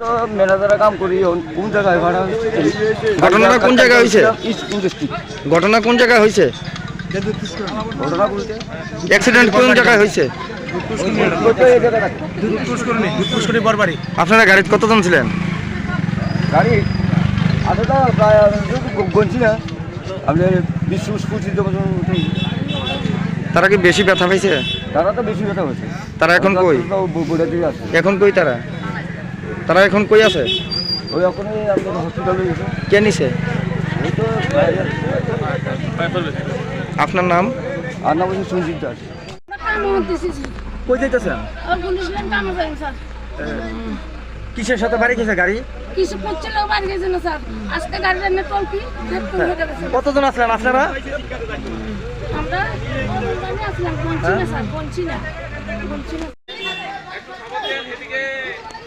তো কাম করি কোন জায়গায় ভাড়া ঘটনাটা কোন জায়গায় হয়েছে? ঘটনা কোন জায়গায় হয়েছে? ঘটনা বলতে অ্যাক্সিডেন্ট কোন জায়গায় হয়েছে আপনারা গাড়িতে কতজন ছিলেন? গাড়ি প্রায় গনছি না। বিশ তারা কি বেশি ব্যথা পাইছে? তারা তো বেশি ব্যথা হয়েছে তারা এখন কই? এখন কই তারা? তারা এখন কই আছে? ওই হসপিটালে কে নিছে? আপনার নাম? আর না বলছি সুজিত দাস। কই যাইতেছেন? কিসের সাথে বাড়ি গেছে গাড়ি? কিছু করছিল বাড়ি গেছে না স্যার। আজকে গাড়ির এনে টলকি কতজন আসলেন? আপনারা? আমরা আসলাম বলছি না স্যার বলছি না। বলছি না।